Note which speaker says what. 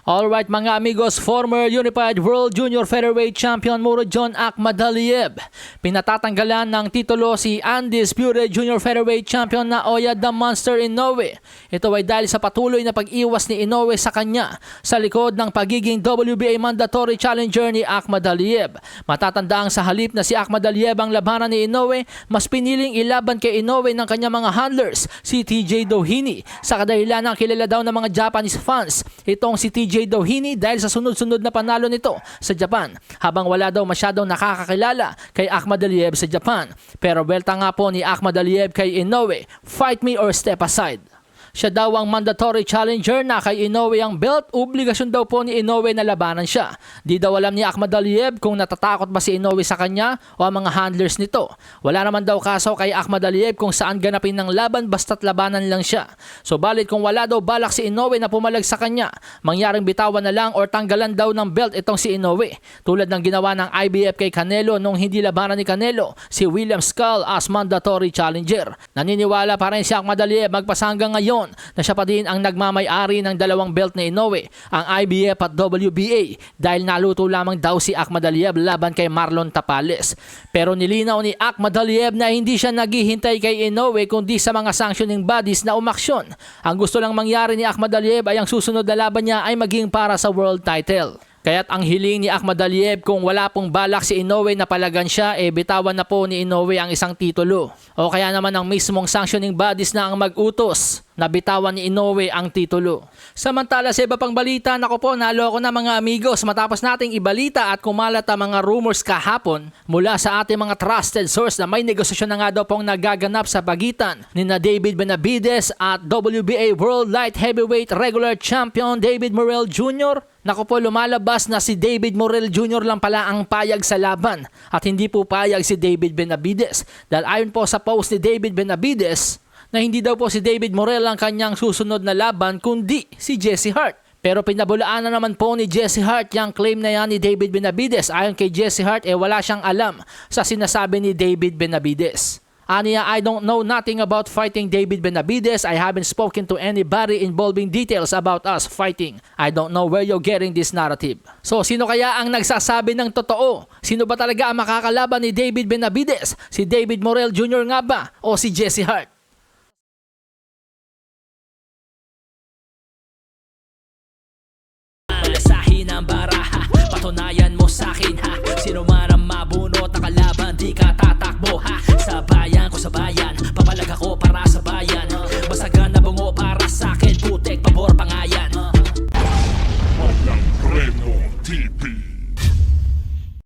Speaker 1: Alright mga amigos, former Unified World Junior Featherweight Champion Muro John Akhmadaliev. Pinatatanggalan ng titulo si Undisputed Junior Featherweight Champion na Oya the Monster Inoue. Ito ay dahil sa patuloy na pag-iwas ni Inoue sa kanya sa likod ng pagiging WBA mandatory challenger ni Akhmadaliev. Matatandaan sa halip na si Akhmadaliev ang labanan ni Inoue, mas piniling ilaban kay Inoue ng kanyang mga handlers, si TJ Doheny. Sa kadahilan ng kilala daw ng mga Japanese fans, itong si TJ Doheny dahil sa sunod-sunod na panalo nito sa Japan habang wala daw masyadong nakakakilala kay Akhmadaliev sa Japan. Pero belta nga po ni Akhmadaliev kay Inoue, fight me or step aside. Siya daw ang mandatory challenger na kay Inoue ang belt. Obligasyon daw po ni Inoue na labanan siya. Di daw alam ni Akhmadaliev kung natatakot ba si Inoue sa kanya o ang mga handlers nito. Wala naman daw kaso kay Akhmadaliev kung saan ganapin ng laban basta't labanan lang siya. So balit kung wala daw balak si Inoue na pumalag sa kanya, mangyaring bitawan na lang or tanggalan daw ng belt itong si Inoue. Tulad ng ginawa ng IBF kay Canelo nung hindi labanan ni Canelo, si William Skull as mandatory challenger. Naniniwala pa rin si Akhmadaliev magpasa hanggang ngayon na siya pa din ang nagmamay-ari ng dalawang belt ni Inoue, ang IBF at WBA dahil naluto lamang daw si Akhmadaliev laban kay Marlon Tapales. Pero nilinaw ni Akhmadaliev na hindi siya naghihintay kay Inoue kundi sa mga sanctioning bodies na umaksyon. Ang gusto lang mangyari ni Akhmadaliev ay ang susunod na laban niya ay maging para sa world title. Kaya't ang hiling ni Akhmadaliev kung wala pong balak si Inoue na palagan siya, eh bitawan na po ni Inoue ang isang titulo. O kaya naman ang mismong sanctioning bodies na ang mag-utos na bitawan ni Inoue ang titulo. Samantala sa iba pang balita, nako po, naloko na mga amigos matapos nating ibalita at kumalat ang mga rumors kahapon mula sa ating mga trusted source na may negosasyon na nga daw pong nagaganap sa pagitan ni na David Benavides at WBA World Light Heavyweight Regular Champion David Morrell Jr. Nako po, lumalabas na si David Morrell Jr. lang pala ang payag sa laban at hindi po payag si David Benavides. Dahil ayon po sa post ni David Benavides, na hindi daw po si David Morel ang kanyang susunod na laban kundi si Jesse Hart. Pero pinabulaan na naman po ni Jesse Hart yung claim na yan ni David Benavides. Ayon kay Jesse Hart, eh wala siyang alam sa sinasabi ni David Benavides. Aniya, I don't know nothing about fighting David Benavides. I haven't spoken to anybody involving details about us fighting. I don't know where you're getting this narrative. So, sino kaya ang nagsasabi ng totoo? Sino ba talaga ang makakalaban ni David Benavides? Si David Morel Jr. nga ba? O si Jesse Hart? personaje